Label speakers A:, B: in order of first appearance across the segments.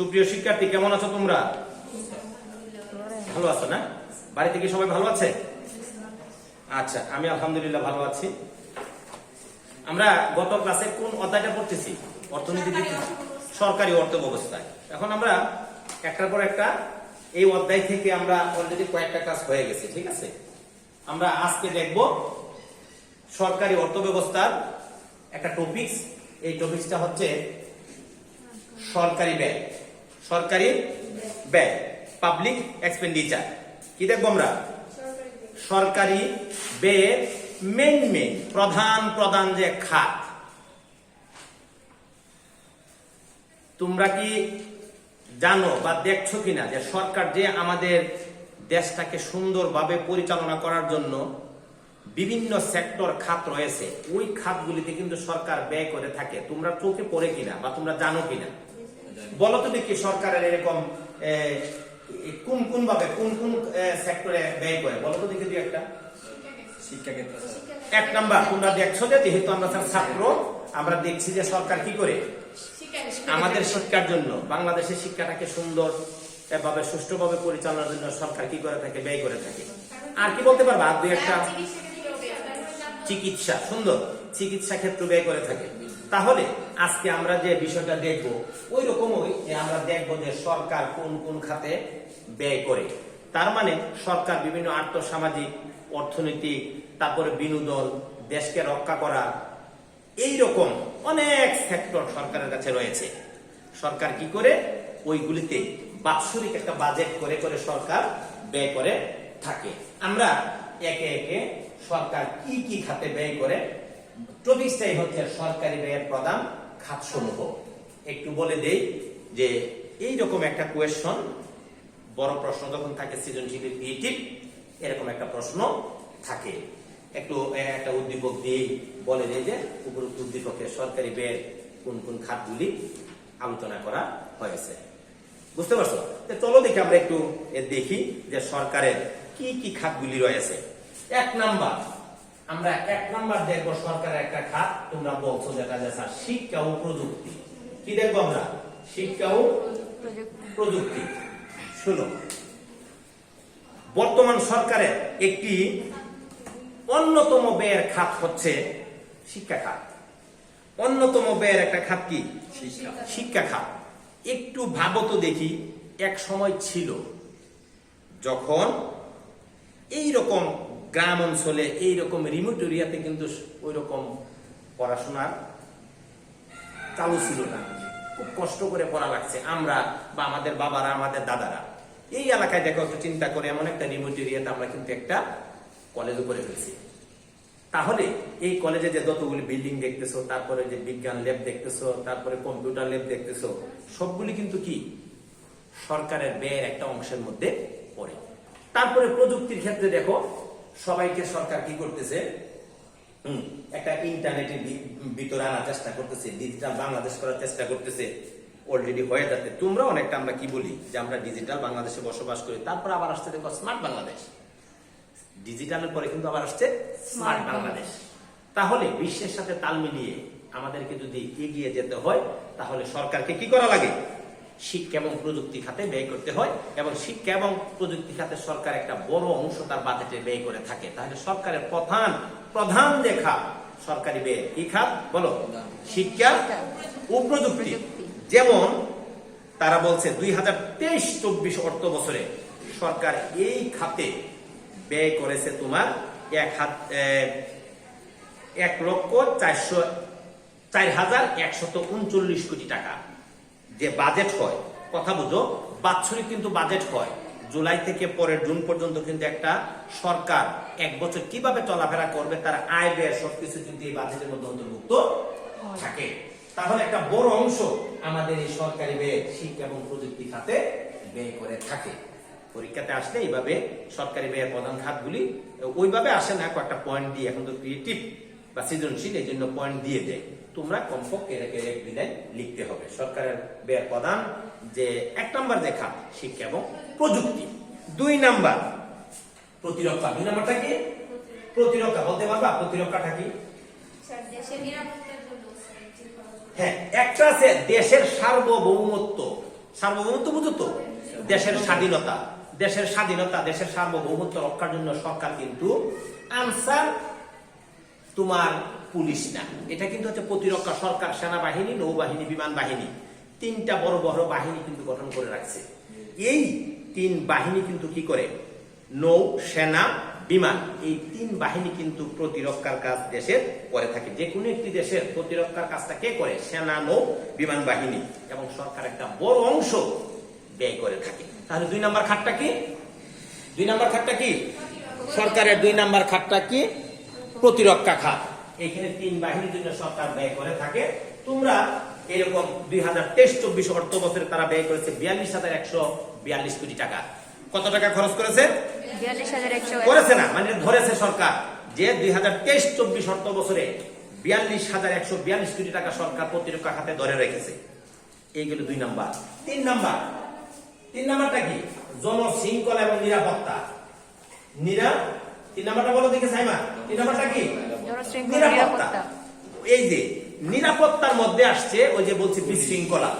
A: সুপ্রিয় শিক্ষার্থী, কেমন আছো তোমরা? ভালো আছো না? বাড়িতে কি সবাই ভালো আছে? আচ্ছা আমি আলহামদুলিল্লাহ ভালো আছি। আমরা গত ক্লাসে কোন অধ্যায়টা পড়তেছি? অর্থনীতি সরকারি অর্থ ব্যবস্থায়। এখন আমরা একটার পর একটা এই অধ্যায় থেকে আমরা অলরেডি কয়েকটা ক্লাস হয়ে গেছে, ঠিক আছে? আমরা আজকে দেখব সরকারি অর্থ ব্যবস্থার একটা টপিকস এই টপিকসটা হচ্ছে সরকারি ব্যয় সরকারি ব্যয় পাবলিক এক্সপেন্ডিচার কি দেখব আমরা? সরকারি ব্যয়ের মেন মেন প্রধান প্রধান যে খাত। তোমরা কি জানো বা দেখছ কিনা যে সরকার যে আমাদের দেশটাকে সুন্দরভাবে পরিচালনা করার জন্য বিভিন্ন সেক্টর খাত রয়েছে, ওই খাতগুলিতে কিন্তু সরকার ব্যয় করে থাকে। তোমরা চোখে পড়ে কিনা বা তোমরা জানো কিনা? বলো তো দেখি সরকারের এরকম কোন কোন ভাবে কোন কোন সেক্টরে ব্যয় করে? বলো তো দেখি দুই একটা।
B: শিক্ষাক্ষেত্রে।
A: এক নাম্বার তোমরা দেখছ যে যেহেতু আমরা ছাত্র আমরা দেখছি যে সরকার কি করে? আমাদের শিক্ষার জন্য বাংলাদেশের শিক্ষাটাকে সুন্দর ভাবে সুষ্ঠুভাবে পরিচালনার জন্য সরকার কি করে থাকে ব্যয় করে থাকে। আর কি বলতে পারবা? আর দুই একটা। চিকিৎসা সুন্দর। চিকিৎসা ক্ষেত্র ব্যয় করে থাকে। তাহলে আজকে আমরা যে বিষয়টা দেখব, ওই রকমই আমরা দেখব যে সরকার কোন কোন খাতে ব্যয় করে। তার মানে সরকার বিভিন্ন আর্থসামাজিক, অর্থনৈতিক, তারপরে বিনোদন, দেশকে রক্ষা করা এই রকম অনেক সেক্টর সরকারের কাছে রয়েছে। সরকার কি করে? ওইগুলিতে বাৎসরিক একটা বাজেট করে করে সরকার ব্যয় করে থাকে। আমরা একে একে সরকার কি কি খাতে ব্যয় করে চব্বিশটাই হচ্ছে সরকারি ব্যয়ের প্রধান খাতসমূহ। একটু বলে দেই যে এই রকম একটা কোয়েশন বড় প্রশ্ন যখন থাকে সৃজনশীল ক্রিয়েটিভ এরকম একটা প্রশ্ন থাকে। একটু একটা উদ্দীপক দিয়ে বলে দেয় যে উপরোক্ত উদ্দীপকে সরকারি ব্যয়ের কোন কোন খাতগুলি আলোচনা করা হয়েছে। বুঝতে পারছ? চলো দেখি আমরা একটু দেখি যে সরকারের কি কি খাতগুলি রয়েছে। এক নাম্বার আমরা এক নম্বর দেখব সরকারের একটা খাত তোমরা বলছো যেটা যে স্যার শিক্ষা ও প্রযুক্তি। কি দেখব আমরা? শিক্ষা ও প্রযুক্তি। শুনো বর্তমান সরকারের একটি অন্যতম ব্যয়ের খাত হচ্ছে শিক্ষা খাত। অন্যতম ব্যয়ের একটা খাত কি?
B: শিক্ষা
A: খাত। একটু ভাবো তো দেখি এক সময় ছিল যখন এই রকম গ্রাম অঞ্চলে এই রকম রিমোট এরিয়াতে কিন্তু ওই রকম পড়াশোনার চালু ছিল না। খুব কষ্ট করে পড়া লাগছে। আমরা বা আমাদের বাবারা, আমাদের দাদারা। এই এলাকায় দেখো, একটু চিন্তা করে এমন একটা রিমোট এরিয়াতে আমরা কিন্তু একটা কলেজও করে ফেলছি তাহলে এই কলেজে যে যতগুলি বিল্ডিং দেখতেছো, তারপরে যে বিজ্ঞান ল্যাব দেখতেছো, তারপরে কম্পিউটার ল্যাব দেখতেছো, সবগুলি কিন্তু কি? সরকারের ব্যয়ের একটা অংশের মধ্যে পড়ে। তারপরে প্রযুক্তির ক্ষেত্রে দেখো সবাইকে সরকার কি করতেছে? একটা ইন্টারনেটের ভিতরে আনার চেষ্টা করতেছে ডিজিটাল বাংলাদেশ করার চেষ্টা করতেছে। অলরেডি হয়ে যাচ্ছে। তোমরা অনেকটা আমরা কি বলি? যে আমরা ডিজিটাল বাংলাদেশে বসবাস করি তারপর আবার আসছে দেখো স্মার্ট বাংলাদেশ। ডিজিটালের পরে কিন্তু আবার আসছে স্মার্ট বাংলাদেশ। তাহলে বিশ্বের সাথে তাল মিলিয়ে আমাদেরকে যদি এগিয়ে যেতে হয় তাহলে সরকারকে কি করা লাগে? শিক্ষা এবং প্রযুক্তি খাতে ব্যয় করতে হয় এবং শিক্ষা এবং প্রযুক্তি খাতে সরকার একটা বড় অংশ তার বাজেটে ব্যয় করে থাকে। তাহলে সরকারের প্রধান প্রধান খাত সরকারি ব্যয়। কি খাত? বলো। শিক্ষা ও প্রযুক্তি। যেমন তারা বলছে দুই হাজার তেইশ চব্বিশ অর্থ বছরে সরকার এই খাতে ব্যয় করেছে তোমার এক হাত এক লক্ষ চারশো, চার হাজার একশত উনচল্লিশ কোটি টাকা। যে বাজেট হয় কথা বুঝো বাৎসরিক কিন্তু বাজেট হয়। জুলাই থেকে পরের জুন পর্যন্ত কিন্তু একটা সরকার এক বছর কীভাবে চলাফেরা করবে তার আয় ব্যয় সবকিছু কিন্তু এই বাজেটের মধ্যে অন্তর্ভুক্ত থাকে। তাহলে একটা বড় অংশ আমাদের এই সরকারি ব্যয় শিক্ষা এবং প্রযুক্তি খাতে ব্যয় করে থাকে। পরীক্ষাতে আসলে এইভাবে সরকারি ব্যয়ের প্রধান খাতগুলি ওইভাবে আসে না কয়েকটা পয়েন্ট দিয়ে। এখন তো ক্রিয়েটিভ বা সৃজনশীল এই জন্য পয়েন্ট দিয়ে দেয়। তোমরা কমপক্ষে এটাকে এক বিদায় লিখতে হবে। সরকারের ব্যয়ের প্রধান যে এক নম্বর যে খাত শিক্ষা এবং প্রযুক্তি। দুই নাম্বার প্রতিরক্ষা। দুই নাম্বারটা কি? প্রতিরক্ষা বলতে পারবা? প্রতিরক্ষাটা কি? হ্যাঁ একটা আছে দেশের সার্বভৌমত্ব। সার্বভৌমত্ব বুঝো তো? দেশের স্বাধীনতা। দেশের স্বাধীনতা দেশের সার্বভৌমত্ব রক্ষার জন্য সরকার কিন্তু আনসার তোমার পুলিশ না। এটা কিন্তু হচ্ছে প্রতিরক্ষা সরকার, সেনাবাহিনী, নৌবাহিনী, বিমান বাহিনী। তিনটা বড় বড় বাহিনী কিন্তু গঠন করে রাখছে। এই তিন বাহিনী কিন্তু কি করে? নৌ, সেনা, বিমান। এই তিন বাহিনী কিন্তু প্রতিরক্ষার কাজ দেশের করে থাকে। যে কোনো একটি দেশের প্রতিরক্ষার কাজটা কে করে? সেনা, নৌ, বিমান বাহিনী। এবং সরকার একটা বড় অংশ ব্যয় করে থাকে। তাহলে দুই নাম্বার খাতটা কি? দুই নাম্বার খাতটা কি? সরকারের দুই নাম্বার খাতটা কি? প্রতিরক্ষা খাত। এখানে তিন বাহিনীর জন্য সরকার ব্যয় করে থাকে। তোমরা এরকম দুই হাজার তেইশ চব্বিশ অর্থ বছরে তারা ব্যয় করেছে বিয়াল্লিশ হাজার একশো বিয়াল্লিশ কোটি টাকা। কত টাকা খরচ করেছে? করেছে না মানে ধরেছে সরকার যে দুই হাজার তেইশ চব্বিশ অর্থ বছরে বিয়াল্লিশ হাজার একশো বিয়াল্লিশ কোটি টাকা সরকার প্রতিরক্ষা খাতে ধরে রেখেছে। এইগুলো দুই নাম্বার। তিন নাম্বার। তিন নাম্বারটা কি? জনশৃঙ্খলা এবং নিরাপত্তা। নিরা তিন নাম্বারটা বলো দেখে সাইমা। তিন নাম্বারটা কি? নিরাপত্তা। এই যে নিরাপত্তার মধ্যে আসছে ওই যে বলছি বিশৃঙ্খলা।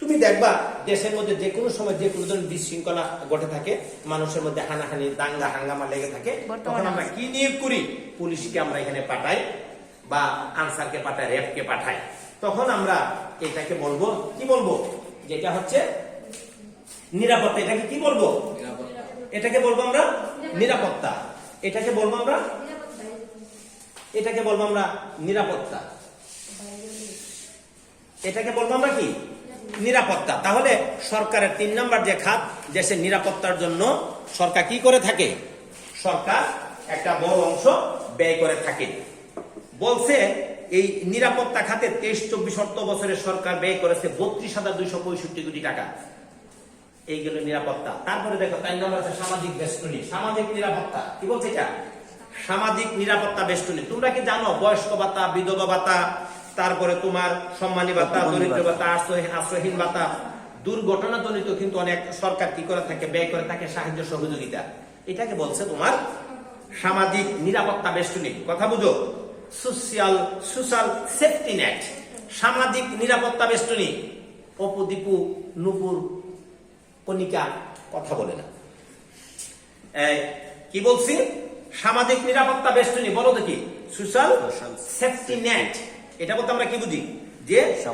A: তুমি দেখবা দেশের মধ্যে যে কোনো সময় যে কোনো ধরনের বিশৃঙ্খলা ঘটে থাকে মানুষের মধ্যে হানাহানি দাঙ্গা হাঙ্গামা লেগে থাকে তখন আমরা কি নিয়োগ করি? পুলিশকে আমরা এখানে পাঠাই বা আনসারকে পাঠাই র্যাবকে পাঠাই। তখন আমরা এটাকে বলব কি বলব? যেটা হচ্ছে নিরাপত্তা। এটাকে কি বলব? এটাকে বলব আমরা নিরাপত্তা। এটাকে বলব আমরা এটাকে বলব আমরা নিরাপত্তা। এটাকে বলব আমরা কি? নিরাপত্তা। তাহলে সরকারের তিন নম্বর যে খাত দেশের নিরাপত্তার জন্য সরকার কি করে থাকে? সরকার একটা বড় অংশ ব্যয় করে থাকে। বলছে এই নিরাপত্তা খাতে তেইশ, চব্বিশ অর্থ বছরে সরকার ব্যয় করেছে বত্রিশ হাজার দুইশো পঁয়ষট্টি কোটি টাকা। এইগুলো নিরাপত্তা। তারপরে দেখো তাই নম্বর আছে সামাজিক বেষ্টনী। সামাজিক নিরাপত্তা। কি বলছে এটা? সামাজিক নিরাপত্তা বেষ্টনী তোমরা কি জানো বয়স্ক ভাতা বিধবা ভাতা তারপরে তোমার সম্মানী ভাতা দরিদ্র ভাতা। আশ্রয়- আশ্রয়হীন ভাতা। দুর্ঘটনা জনিত কিন্তু অনেক সরকার কি করে থাকে ব্যয় করে থাকে সাহায্য সহযোগিতা। এটাকে বলছে তোমার সামাজিক নিরাপত্তা বেষ্টনী কথা বুঝো? সোশিয়াল সোশ্যাল সেফটি নেট সামাজিক নিরাপত্তা বেষ্টনী অপদীপু নুপুর কণিকা কথা বলে না। কি বলছি? সামাজিক নিরাপত্তা বেষ্টনী বলো দেখি। সোশ্যাল সেফটি নেট এটা বলতে আমরা কি বুঝি? যে।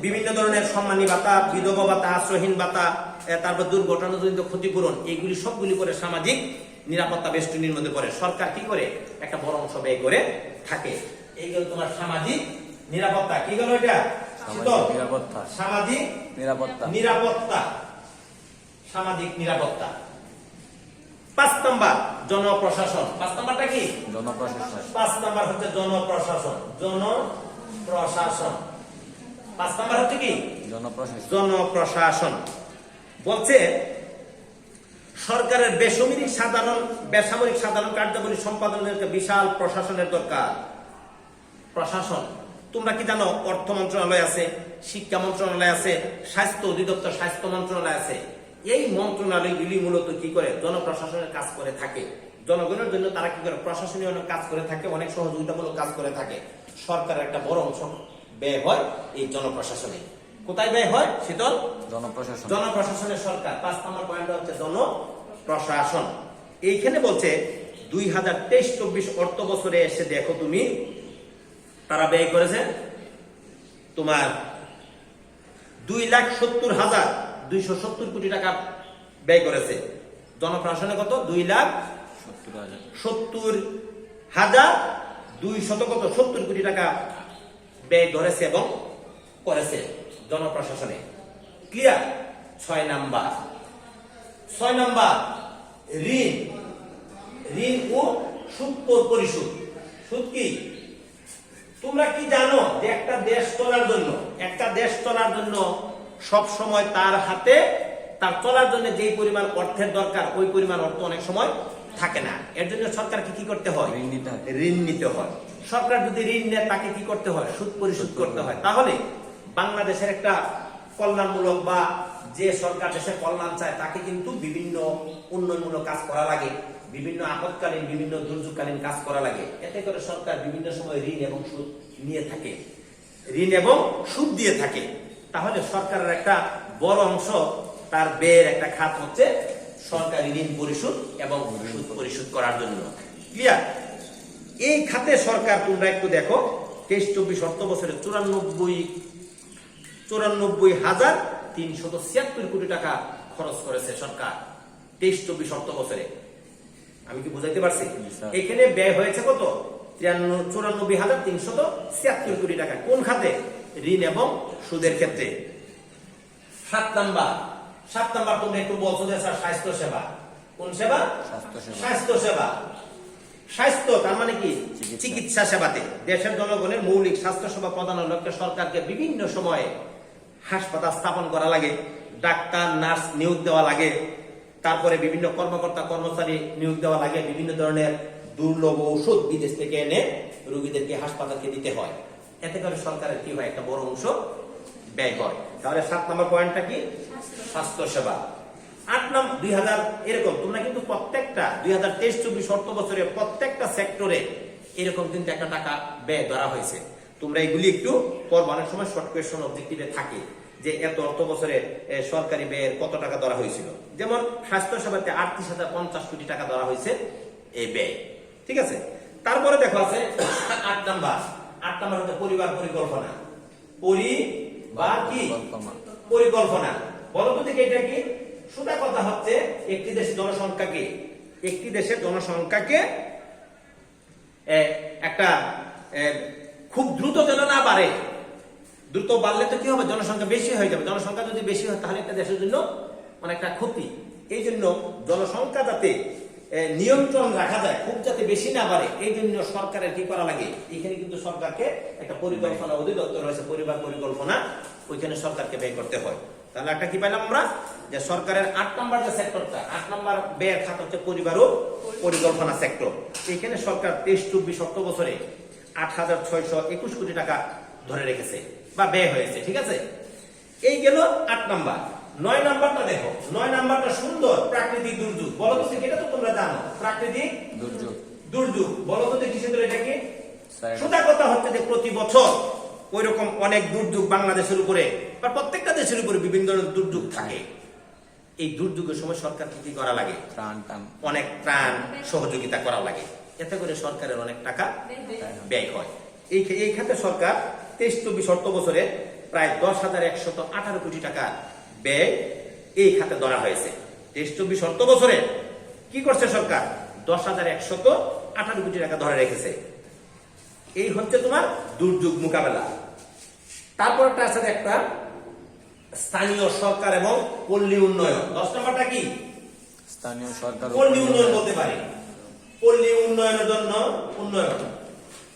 A: বিভিন্ন ধরনের সম্মানী ভাতা বিধবা ভাতা আশ্রয়হীন ভাতা তারপর দুর্ঘটনাজনিত ক্ষতিপূরণ এইগুলি সবগুলি করে সামাজিক নিরাপত্তা বেষ্টনীর মধ্যে পড়ে সরকার কি করে? একটা বড় অংশ ব্যয় করে থাকে। এইগুলো তোমার সামাজিক নিরাপত্তা। কি গেল এটা?
C: নিরাপত্তা।
A: সামাজিক
C: নিরাপত্তা।
A: নিরাপত্তা। সামাজিক নিরাপত্তা। পাঁচ নাম্বার জনপ্রশাসন। পাঁচ নাম্বারটা কি?
C: জনপ্রশাসন।
A: পাঁচ নাম্বার হচ্ছে জনপ্রশাসন। জনপ্রশাসন। পাঁচ নাম্বার হচ্ছে কি?
C: জনপ্রশাসন।
A: জনপ্রশাসন। বলছে সরকারের বেসামরিক সাধারণ বেসামরিক সাধারণ কার্যাবলী সম্পাদনের একটা বিশাল প্রশাসনের দরকার। প্রশাসন তোমরা কি জানো অর্থ মন্ত্রণালয় আছে শিক্ষা মন্ত্রণালয় আছে স্বাস্থ্য অধিদপ্তর স্বাস্থ্য মন্ত্রণালয় আছে। এই মন্ত্রণালয়গুলি মূলত কি করে? জনপ্রশাসনের কাজ করে থাকে। জনগণের জন্য তারা কি করে? প্রশাসনীয় অনেক কাজ করে থাকে অনেক সহযোগিতামূলক কাজ করে থাকে। সরকারের একটা বড় অংশ ব্যয় হয় এই জনপ্রশাসনে। কোথায় ব্যয় হয়? শীতল?
C: জনপ্রশাসন।
A: জনপ্রশাসনের সরকার। পাঁচ নম্বর পয়েন্ট হচ্ছে জনপ্রশাসন। এইখানে বলছে দুই হাজার তেইশ চব্বিশ অর্থ বছরে এসে দেখো তুমি তারা ব্যয় করেছে তোমার দুই লাখ সত্তর হাজার দুইশো সত্তর কোটি টাকা ব্যয় করেছে। জনপ্রশাসনে কত? দুই লাখ
C: সত্তর হাজার
A: দুই শত কত? সত্তর কোটি টাকা ব্যয় ধরেছে এবং করেছে জনপ্রশাসনে। ক্লিয়ার ছয় নাম্বার। ছয় নাম্বার, ঋণ। ঋণ ও সুদ পরিশোধ। সুদ কি? তোমরা কি জানো যে একটা দেশ চলার জন্য, একটা দেশ চলার জন্য সব সময় তার হাতে তার চলার জন্য যেই পরিমাণ অর্থের দরকার ওই পরিমাণ অর্থ অনেক সময় থাকে না। এর জন্য সরকারকে কি করতে হয়?
C: ঋণ নিতে হয়।
A: ঋণ নিতে হয়। সরকার যদি ঋণ নেয় তাকে কি করতে হয়? সুদ পরিশোধ করতে হয়। তাহলে বাংলাদেশের একটা কল্যাণমূলক বা যে সরকার দেশের কল্যাণ চায় তাকে কিন্তু বিভিন্ন উন্নয়নমূলক কাজ করা লাগে বিভিন্ন আপৎকালীন বিভিন্ন দুর্যোগকালীন কাজ করা লাগে। এতে করে সরকার বিভিন্ন সময় ঋণ এবং সুদ নিয়ে থাকে। ঋণ এবং সুদ দিয়ে থাকে। তাহলে সরকারের একটা বড় অংশ তার ব্যয়ের একটা খাত হচ্ছে সরকারি ঋণ পরিশোধ এবং সুদ পরিশোধ করার জন্য। ক্লিয়ার এই খাতে সরকার তোমরা একটু দেখো তেইশ চব্বিশ অর্থ বছরে চুরানব্বই চুরানব্বই হাজার তিনশত ছিয়াত্তর কোটি টাকা খরচ করেছে সরকার তেইশ চব্বিশ অর্থ বছরে। আমি কি বুঝাইতে পারছি? এখানে ব্যয় হয়েছে কত? চুরানব্বই হাজার তিনশত ছিয়াত্তর কোটি টাকা। কোন খাতে? ঋণ এবং সুদের ক্ষেত্রে। সাত নাম্বার। সাত নাম্বার তোমরা একটু বলছো যে স্যার স্বাস্থ্য সেবা। কোন সেবা?
C: স্বাস্থ্য সেবা।
A: স্বাস্থ্য তার মানে কি?
C: চিকিৎসা।
A: চিকিৎসা সেবাতে। দেশের জনগণের মৌলিক স্বাস্থ্য সেবা প্রদানের লক্ষ্যে সরকারকে বিভিন্ন সময়ে হাসপাতাল স্থাপন করা লাগে ডাক্তার নার্স নিয়োগ দেওয়া লাগে তারপরে বিভিন্ন কর্মকর্তা কর্মচারী নিয়োগ দেওয়া লাগে বিভিন্ন ধরনের দুর্লভ ঔষধ বিদেশ থেকে এনে রোগীদেরকে হাসপাতালকে দিতে হয়। এতে করে সরকারের কি হয়? একটা বড় অংশ ব্যয় হয় তাহলে সাত নম্বর পয়েন্টটা কি? স্বাস্থ্য সেবা। আট নম্বর দুই হাজার এরকম, তোমরা কিন্তু প্রত্যেকটা দুই হাজার তেইশ চব্বিশ অর্থ বছরে প্রত্যেকটা সেক্টরে এরকম কিন্তু একটা টাকা ব্যয় ধরা হয়েছে। তোমরা এগুলি একটু পর অনেক সময় শর্ট কোয়েশন অবজেক্টিভে থাকে যে এত অর্থ বছরে সরকারি ব্যয়ের কত টাকা ধরা হয়েছিল। যেমন স্বাস্থ্য সেবাতে আটত্রিশ হাজার পঞ্চাশ কোটি টাকা ধরা হয়েছে এই ব্যয়। ঠিক আছে? তারপরে দেখো আছে আট নাম্বার। আট নাম্বার হচ্ছে পরিবার পরিকল্পনা। পরিবার কি?
C: পরিকল্পনা।
A: পরিকল্পনা। বলো এটা কি? সোজা কথা হচ্ছে একটি দেশের জনসংখ্যাকে একটি দেশের জনসংখ্যাকে একটা খুব দ্রুত যেন না বাড়ে। দ্রুত বাড়লে তো কি হবে? জনসংখ্যা বেশি হয়ে যাবে। জনসংখ্যা যদি বেশি হয় তাহলে একটা দেশের জন্য অনেকটা ক্ষতি। এই জন্য জনসংখ্যা যাতে নিয়ন্ত্রণ রাখা যায়, খুব যাতে বেশি না বাড়ে। এই জন্য সরকারের কি করা লাগে? এখানে কিন্তু সরকারকে একটা পরিকল্পনা অধিদপ্তর রয়েছে, পরিবার পরিকল্পনা। ওইখানে সরকারকে ব্যয় করতে হয়। তাহলে একটা কি পাইলাম আমরা? যে সরকারের আট নম্বর যে সেক্টরটা, আট নম্বর ব্যয়ের খাত হচ্ছে পরিবার ও পরিকল্পনা সেক্টর। এখানে সরকার তেইশ, চব্বিশ অর্থ বছরে আট হাজার ছয়শো একুশ কোটি টাকা ধরে রেখেছে, বা ব্যয় হয়েছে, ঠিক আছে? এই গেল আট নাম্বার। নয় নাম্বারটা দেখো নয় নাম্বারটা সুন্দর প্রাকৃতিক দুর্যোগ। বলো তো এটা তো তোমরা জানো? প্রাকৃতিক
C: দুর্যোগ।
A: দুর্যোগ। বলো তো দেখি সেটা এটা কি। সোজা কথা হচ্ছে যে প্রতি বছর ওই রকম অনেক দুর্যোগ বাংলাদেশের উপরে বা প্রত্যেকটা দেশের উপরে বিভিন্ন ধরনের দুর্যোগ থাকে। এই দুর্যোগের সময় সরকারকে কি করা লাগে? অনেক ত্রাণ সহযোগিতা করা লাগে। এতে করে সরকারের অনেক টাকা ব্যয় হয়। এই এই খাতে সরকার তেইশ চব্বিশ অর্থ বছরে প্রায় দশ হাজার একশত আঠারো কোটি টাকা ব্যয় এই খাতে ধরা হয়েছে। তেইশ চব্বিশ অর্থ বছরে কি করছে সরকার? দশ হাজার একশত আঠারো কোটি টাকা ধরে রেখেছে। এই হচ্ছে তোমার দুর্যোগ মোকাবেলা। তারপর একটা আছে একটা স্থানীয় সরকার এবং পল্লী উন্নয়ন। দশ নম্বরটা কি?
C: স্থানীয় সরকার
A: পল্লী উন্নয়ন। বলতে পারি। পল্লী উন্নয়নের জন্য উন্নয়ন।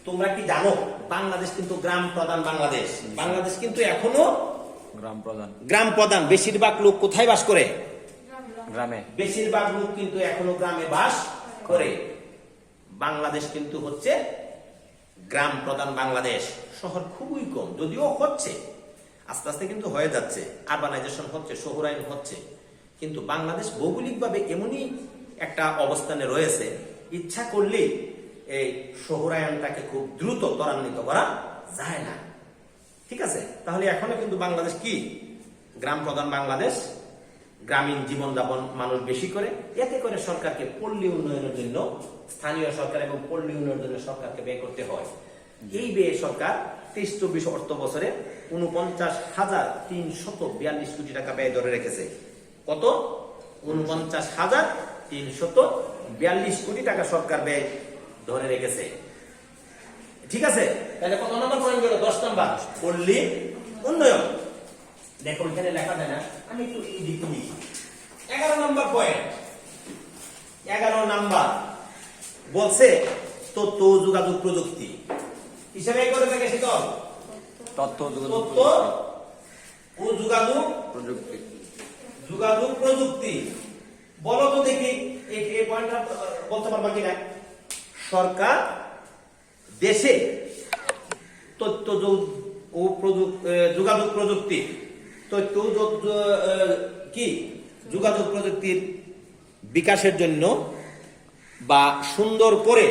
A: তোমরা কি জানো? বাংলাদেশ কিন্তু গ্রাম প্রধান বাংলাদেশ। বাংলাদেশ কিন্তু এখনও
C: গ্রাম প্রধান।
A: গ্রাম প্রধান বেশিরভাগ লোক কোথায় বাস করে?
C: গ্রামে।
A: বেশিরভাগ লোক কিন্তু এখনও গ্রামে বাস করে। বাংলাদেশ কিন্তু হচ্ছে গ্রাম প্রধান বাংলাদেশ। শহর খুবই কম যদিও হচ্ছে। আস্তে আস্তে কিন্তু হয়ে যাচ্ছে। আরবানাইজেশন হচ্ছে শহরায়ন হচ্ছে। কিন্তু বাংলাদেশ ভৌগোলিকভাবে এমনই একটা অবস্থানে রয়েছে। ইচ্ছা করলেই এই শহরায়নটাকে খুব দ্রুত ত্বরান্বিত করা যায় না। ঠিক আছে? তাহলে এখনও কিন্তু বাংলাদেশ কি? গ্রাম প্রধান বাংলাদেশ গ্রামীণ জীবনযাপন মানুষ বেশি করে এতে করে সরকারকে পল্লী উন্নয়নের জন্য স্থানীয় সরকার এবং পল্লী উন্নয়নের জন্য সরকারকে ব্যয় করতে হয়। এই ব্যয়ে সরকার তেইশ চব্বিশ অর্থ বছরে উনপঞ্চাশ হাজার তিনশত বিয়াল্লিশ কোটি টাকা ব্যয় ধরে রেখেছে। কত? উনপঞ্চাশ হাজার তিনশত বিয়াল্লিশ কোটি টাকা সরকার ব্যয় ধরে রেখেছে। ঠিক আছে? তাহলে কত নম্বর পয়েন্ট গেল? দশ নম্বর। পল্লী উন্নয়ন। দেখো এখানে লেখা যায় না। আমি একটু এই দিকে লিখি এগারো নম্বর পয়েন্ট এগারো নাম্বার। বলছে তথ্য যোগাযোগ প্রযুক্তি। হিসাবে করে থাকে শীতল
C: তথ্য
A: তথ্য ও যোগাযোগ
C: প্রযুক্তি।
A: যোগাযোগ প্রযুক্তি। বলো তো দেখি এই এই পয়েন্টটা বলতে পারবা কিনা? সরকার দেশে তথ্য ও যোগাযোগ প্রযুক্তি তথ্য কি? যোগাযোগ প্রযুক্তির বিকাশের জন্য বা সুন্দর করে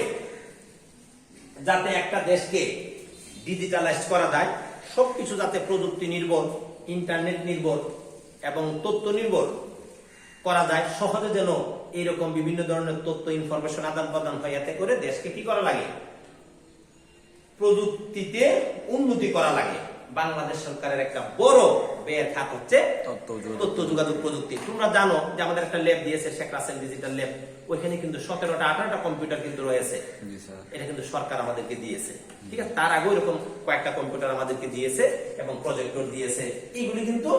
A: যাতে একটা দেশকে ডিজিটালাইজ করা যায়, সবকিছু যাতে প্রযুক্তি নির্ভর ইন্টারনেট নির্ভর এবং তথ্য নির্ভর করা যায়, সহজে যেন এইরকম বিভিন্ন ধরনের তথ্য ইনফরমেশন আদান প্রদান হয়, এতে করে দেশকে কি করা লাগে? প্রযুক্তিতে উন্নতি করা লাগে। বাংলাদেশ সরকারের একটা বড় ব্যয়ের খাত হচ্ছে
C: তথ্য যোগাযোগ।
A: প্রযুক্তি। তোমরা জানো যে আমাদের একটা ল্যাব দিয়েছে শেখ রাসেল ডিজিটাল ল্যাব ওইখানে কিন্তু সতেরোটা আঠারোটা কম্পিউটার কিন্তু রয়েছে। এটা কিন্তু সরকার আমাদেরকে দিয়েছে। ঠিক আছে? তার আগেও এরকম কয়েকটা কম্পিউটার আমাদেরকে দিয়েছে এবং প্রজেক্টর দিয়েছে। এইগুলি কিন্তু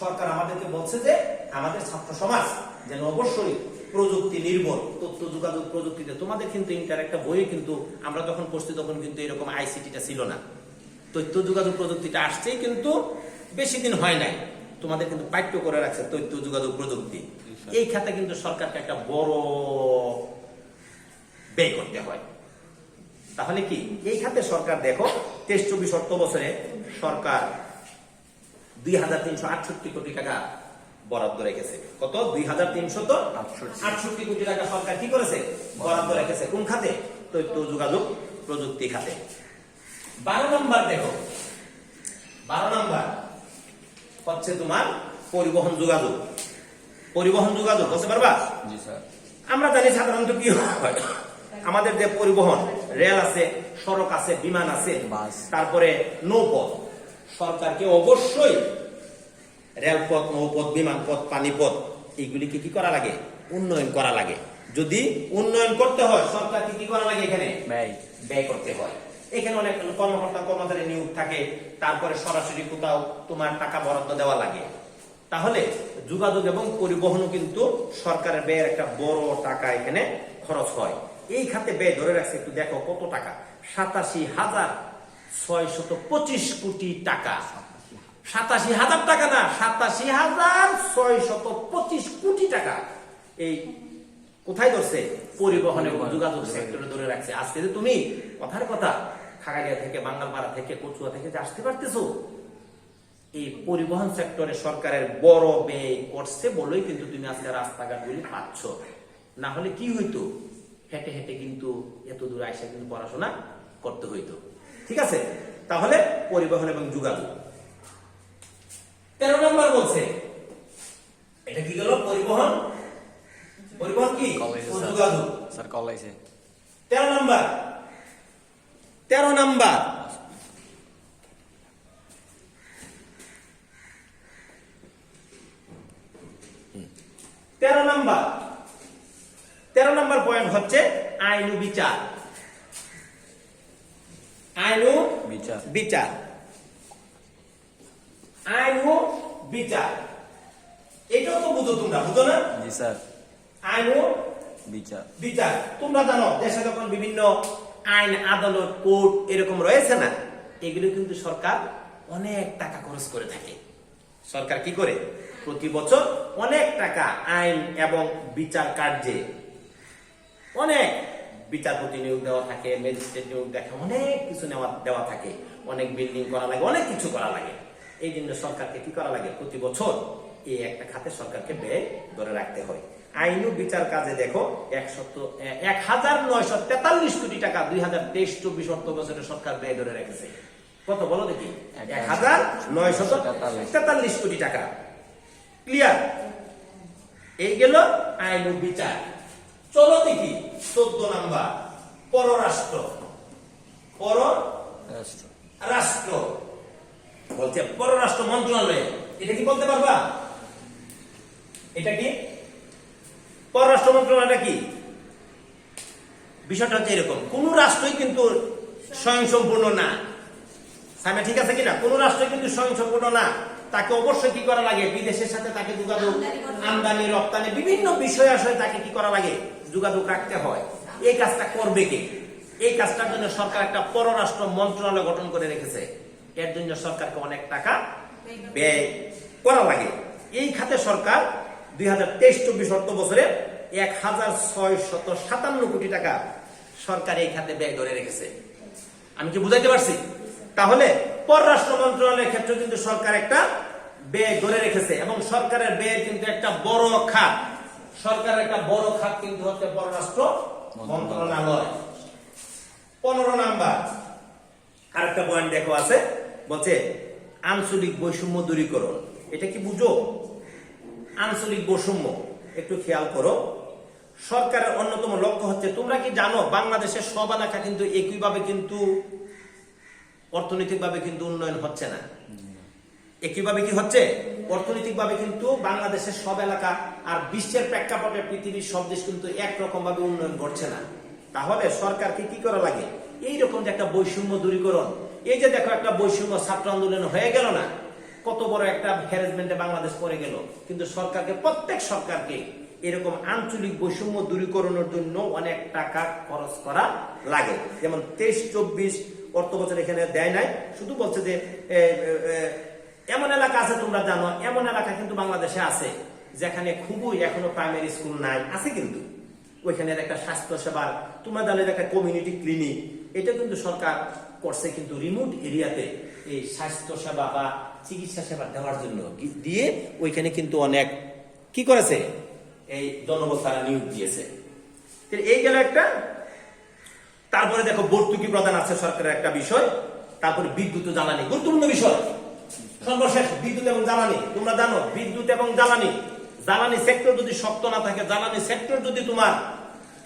A: সরকার আমাদেরকে বলছে যে আমাদের ছাত্র সমাজ যেন অবশ্যই প্রযুক্তি নির্ভর তথ্য যোগাযোগ প্রযুক্তিতে। তোমাদের কিন্তু ইন্টার একটা বই কিন্তু আমরা যখন পড়ছি তখন কিন্তু এরকম আইসিটিটা ছিল না। তথ্য যোগাযোগ প্রযুক্তিটা আসছেই কিন্তু বেশি দিন হয় নাই। তোমাদের কিন্তু পাঠ্য করে রাখছে তথ্য যোগাযোগ প্রযুক্তি। এই খাতে কিন্তু সরকারকে একটা বড় ব্যয় করতে হয়। তাহলে কি? এই খাতে সরকার দেখো তেইশ চব্বিশ অর্থ বছরে সরকার দুই হাজার তিনশো আটষট্টি কোটি টাকা বরাদ্দ রেখেছে। কত? দুই হাজার তিনশো তো
C: আটষট্টি।
A: কোটি টাকা সরকার কি করেছে? বরাদ্দ রেখেছে। কোন খাতে? তথ্য যোগাযোগ প্রযুক্তি খাতে। বারো নম্বর দেখো। বারো নম্বর হচ্ছে তোমার পরিবহন যোগাযোগ। পরিবহন যোগাযোগ বুঝতে পারবা? আমরা জানি সাধারণত কি হয়? আমাদের যে পরিবহন রেল আছে সড়ক আছে বিমান আছে
C: বাস।
A: তারপরে নৌপথ। সরকারকে অবশ্যই রেলপথ নৌপথ বিমানপথ পানিপথ এইগুলিকে কি করা লাগে? উন্নয়ন করা লাগে। যদি উন্নয়ন করতে হয় সরকারকে কি করা লাগে এখানে?
C: ব্যয়
A: করতে হয়। এখানে অনেক কর্মকর্তা কর্মচারী নিয়োগ থাকে তারপরে সরাসরি কোথাও তোমার টাকা বরাদ্দ দেওয়া লাগে। তাহলে যোগাযোগ এবং পরিবহনও কিন্তু সরকারের ব্যয়ের একটা বড় টাকা এখানে খরচ হয়। এই খাতে ব্যয় ধরে রাখছে একটু দেখো কত টাকা? সাতাশি হাজার ছয় শত পঁচিশ কোটি টাকা। সাতাশি হাজার টাকা না সাতাশি হাজার ছয় শত পঁচিশ কোটি টাকা। এই কোথায় ধরছে? পরিবহন যোগাযোগ সেক্টরে ধরে রাখছে। আজকে যে তুমি কথার কথা খাগাড়িয়া থেকে বাঙ্গালপাড়া থেকে কচুয়া থেকে যে আসতে পারতেছো এই পরিবহন সেক্টরে সরকারের বড় ব্যয় করছে বলেই কিন্তু তুমি আজকে রাস্তাঘাটগুলি পাচ্ছ। না হলে কি হইতো? হেঁটে হেঁটে কিন্তু এত দূর আইসা কিন্তু পড়াশোনা করতে হইতো। ঠিক আছে? তাহলে পরিবহন এবং যোগাযোগ। তেরো নম্বর বলছে। এটা কি গেল? পরিবহন? পরিবহন কি? যোগাযোগ।
C: স্যার কল আইছে।
A: তেরো নাম্বার। তেরো নাম্বার। তেরো নাম্বার। তেরো নাম্বার পয়েন্ট হচ্ছে আইন বিচার। আইন
C: বিচার।
A: বিচার। আইন বিচার। এটাও তো বুঝো তোমরা বুঝো না?
C: জি স্যার
A: আইন ও
C: বিচার।
A: বিচার। তোমরা জানো দেশে যখন বিভিন্ন আইন আদালত কোর্ট এরকম রয়েছে না এগুলো কিন্তু সরকার অনেক টাকা খরচ করে থাকে। সরকার কি করে? প্রতি বছর অনেক টাকা আইন এবং বিচার কার্যে অনেক বিচারপতি নিয়োগ দেওয়া থাকে ম্যাজিস্ট্রেট নিয়োগ দেখা অনেক কিছু নেওয়া দেওয়া থাকে। অনেক বিল্ডিং করা লাগে অনেক কিছু করা লাগে। এই জন্য সরকারকে কি করা লাগে? প্রতি বছর এই একটা খাতে সরকারকে ব্যয় ধরে রাখতে হয়। আইন ও বিচার কাজে দেখো একশত এক হাজার নয়শো তেতাল্লিশ কোটি টাকা দুই হাজার তেইশ চব্বিশ অর্থ বছরে সরকার ব্যয় ধরে রেখেছে। কত বলো দেখি? এক হাজার নয়শত তেতাল্লিশ। কোটি টাকা। ক্লিয়ার এই গেল আইন ও বিচার। চলো দেখি চোদ্দ নাম্বার পররাষ্ট্র। পর
C: রাষ্ট্র।
A: রাষ্ট্র। বলছে, পররাষ্ট্র মন্ত্রণালয়। এটা কি বলতে পারবা? এটা কি? পররাষ্ট্র মন্ত্রণালয়টা কি? বিষয়টা হচ্ছে এরকম। কোন রাষ্ট্রই কিন্তু স্বয়ংসম্পূর্ণ না। সামনে ঠিক আছে কিনা? কোন রাষ্ট্রই কিন্তু স্বয়ংসম্পূর্ণ না। তাকে অবশ্যই কি করা লাগে? বিদেশের সাথে তাকে যোগাযোগ, আমদানি, রপ্তানি, বিভিন্ন বিষয় আসলে তাকে কি করা লাগে? যোগাযোগ রাখতে হয়। এই কাজটা করবে কে? এই কাজটার জন্য সরকার একটা পররাষ্ট্র মন্ত্রণালয় গঠন করে রেখেছে। এর জন্য সরকারকে অনেক টাকা ব্যয় করা লাগে। এই খাতে সরকার দুই হাজার তেইশ চব্বিশ অর্থ বছরে এক হাজার ছয় শত সাতান্ন কোটি টাকা সরকার এই খাতে ব্যয় ধরে রেখেছে। আমি কি বুঝাইতে পারছি? তাহলে পররাষ্ট্র মন্ত্রণালয়ের ক্ষেত্রে কিন্তু সরকার একটা ব্যয় ধরে রেখেছে এবং সরকারের ব্যয়ের কিন্তু একটা বড় খাত। সরকারের একটা বড় খাত কিন্তু হচ্ছে পররাষ্ট্র মন্ত্রণালয়। পনেরো নাম্বার, আরেকটা পয়েন্ট দেখো আছে। বলছে, আঞ্চলিক বৈষম্য দূরীকরণ। এটা কি বুঝো? আঞ্চলিক বৈষম্য, একটু খেয়াল করো। সরকারের অন্যতম লক্ষ্য হচ্ছে, তোমরা কি জানো, বাংলাদেশের সব এলাকা কিন্তু একইভাবে কিন্তু, অর্থনৈতিকভাবে কিন্তু উন্নয়ন হচ্ছে না? একইভাবে কি হচ্ছে? অর্থনৈতিকভাবে কিন্তু বাংলাদেশের সব এলাকা আর বিশ্বের প্রেক্ষাপটে পৃথিবীর সব দেশ কিন্তু একরকম ভাবে উন্নয়ন করছে না। তাহলে সরকারকে কি করা লাগে? এইরকম যে একটা বৈষম্য দূরীকরণ এই যে দেখো একটা বৈষম্য ছাত্র আন্দোলন হয়ে গেল না, কত বড় একটা হ্যারাসমেন্টে বাংলাদেশ পড়ে গেল। কিন্তু সরকারকে, প্রত্যেক সরকারকে এরকম আঞ্চলিক বৈষম্য দূরীকরণের জন্য অনেক টাকা খরচ করা লাগে। যেমন তেইশ, চব্বিশ অর্থ বছর এখানে দেয় নাই, শুধু বলছে যে এমন এলাকা আছে তোমরা জানো, এমন এলাকা কিন্তু বাংলাদেশে আছে, যেখানে খুবই এখনও প্রাইমারি স্কুল নাই, আছে কিন্তু। ওইখানে একটা স্বাস্থ্য সেবার তোমরা জানো একটা কমিউনিটি ক্লিনিক এটা কিন্তু সরকার করছে কিন্তু রিমোট এরিয়াতে এই স্বাস্থ্য সেবা বা চিকিৎসা সেবা দেওয়ার জন্য দিয়ে ওইখানে কিন্তু অনেক কি করেছে? এই জনবল তারা নিয়োগ দিয়েছে। এই গেল একটা। তারপরে দেখো ভর্তুকি প্রদান আছে সরকারের একটা বিষয়। তারপরে বিদ্যুৎ জ্বালানি, গুরুত্বপূর্ণ বিষয়। সর্বশেষ, বিদ্যুৎ এবং জ্বালানি, তোমরা জানো, বিদ্যুৎ এবং জ্বালানি। জ্বালানি সেক্টর যদি শক্ত না থাকে, জ্বালানি সেক্টর যদি তোমার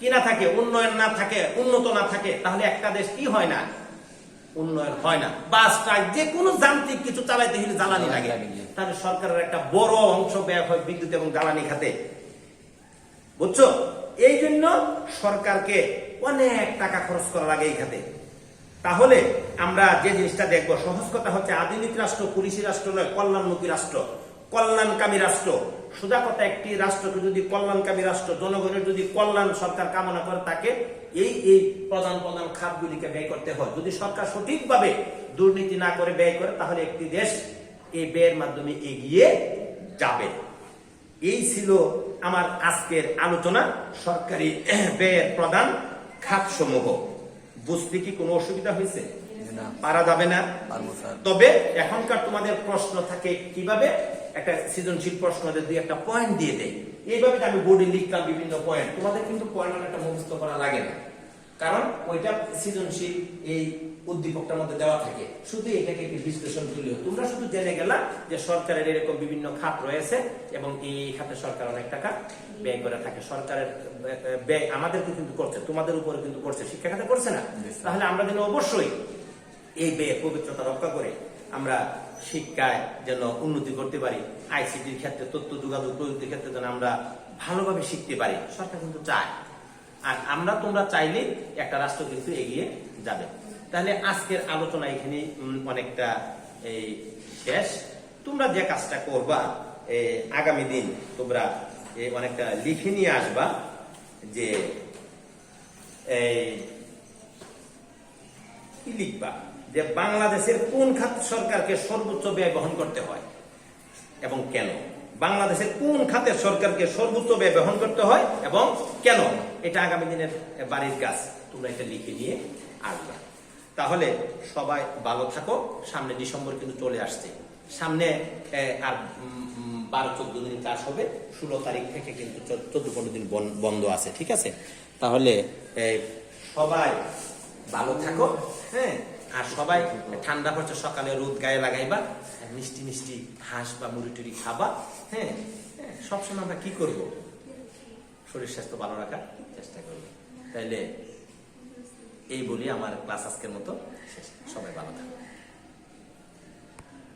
A: কি না থাকে, উন্নয়ন না থাকে, উন্নত না থাকে, তাহলে একটা দেশ কি হয় না? উন্নয়ন হয় না। বাস ট্রাক যে কোনো যান্ত্রিক কিছু চালাইতে হলে জ্বালানি লাগে। তাহলে সরকারের একটা বড় অংশ ব্যয় হয় বিদ্যুৎ এবং জ্বালানি খাতে। বুঝছ? এই জন্য সরকারকে অনেক টাকা খরচ করা লাগে এই খাতে। তাহলে আমরা যে জিনিসটা দেখব সহজ কথা হচ্ছে আধুনিক রাষ্ট্র পুলিশি রাষ্ট্র নয় কল্যাণমুখী রাষ্ট্র। কল্যাণকামী রাষ্ট্র। সোজা কথা একটি রাষ্ট্রকে যদি কল্যাণকামী রাষ্ট্র জনগণের যদি কল্যাণ সরকার কামনা করে তাকে এই এই প্রধান প্রধান খাতগুলিকে ব্যয় করতে হয়। যদি সরকার সঠিকভাবে দুর্নীতি না করে ব্যয় করে তাহলে একটি দেশ এই ব্যয়ের মাধ্যমে এগিয়ে যাবে। এই ছিল আমার আজকের আলোচনা। সরকারি ব্যয়ের প্রধান খাতসমূহ। বুঝতে কি কোনো অসুবিধা হয়েছে?
C: না।
A: পারা যাবে না। তবে এখনকার তোমাদের প্রশ্ন থাকে কীভাবে? একটা সৃজনশীল প্রশ্ন দুই একটা পয়েন্ট দিয়ে দেয় এইভাবে আমি বোর্ডে লিখলাম বিভিন্ন পয়েন্ট তোমাদের কিন্তু পয়েন্ট একটা মুখস্থ করা লাগে না। কারণ ওইটা সৃজনশীল এই উদ্দীপকটার মধ্যে দেওয়া থাকে। শুধু এটাকে একটি বিশ্লেষণ তুলে তোমরা শুধু জেনে গেলা যে সরকারের এরকম বিভিন্ন খাত রয়েছে এবং এই খাতে সরকার অনেক টাকা ব্যয় করে থাকে। সরকারের ব্যয় আমাদেরকে কিন্তু করছে তোমাদের উপরে কিন্তু করছে। শিক্ষা খাতে করছে না? তাহলে আমরা যেন অবশ্যই এই ব্যয়ের পবিত্রতা রক্ষা করে আমরা শিক্ষায় যেন উন্নতি করতে পারি, আইসিটির ক্ষেত্রে তথ্য যোগাযোগ প্রযুক্তির ক্ষেত্রে যেন আমরা ভালোভাবে শিখতে পারি, সরকার কিন্তু চায়। আর আমরা তোমরা চাইলে একটা রাষ্ট্র কিন্তু এগিয়ে যাবে। তাহলে আজকের আলোচনা এখানে অনেকটা এই শেষ। তোমরা যে কাজটা করবা আগামী দিন তোমরা অনেকটা লিখে নিয়ে আসবা যে, এই লিখবা? যে বাংলাদেশের কোন খাত সরকারকে সর্বোচ্চ ব্যয় বহন করতে হয় এবং কেন? বাংলাদেশের কোন খাতের সরকারকে সর্বোচ্চ ব্যয় বহন করতে হয় এবং কেন? এটা আগামী দিনের বাড়ির কাজ। তোমরা এটা লিখে নিয়ে আসবে। তাহলে সবাই ভালো থাকো। সামনে ডিসেম্বর কিন্তু চলে আসছে। সামনে আর বারো, চোদ্দ দিন চাষ হবে। ষোলো তারিখ থেকে কিন্তু চোদ্দ পনেরো দিন বন- বন্ধ আছে। ঠিক আছে? তাহলে সবাই ভালো থাকো। হ্যাঁ? আর সবাই ঠান্ডা পড়ছে সকালে রোদ গায়ে লাগাইবা মিষ্টি মিষ্টি হাঁস বা মুড়ি টুড়ি খাবা হ্যাঁ? হ্যাঁ, সবসময় আমরা কি করব? শরীর স্বাস্থ্য ভালো রাখার চেষ্টা করব। তাইলে এই বলি আমার ক্লাস আজকের মতো। শেষ। সবাই ভালো থাকো।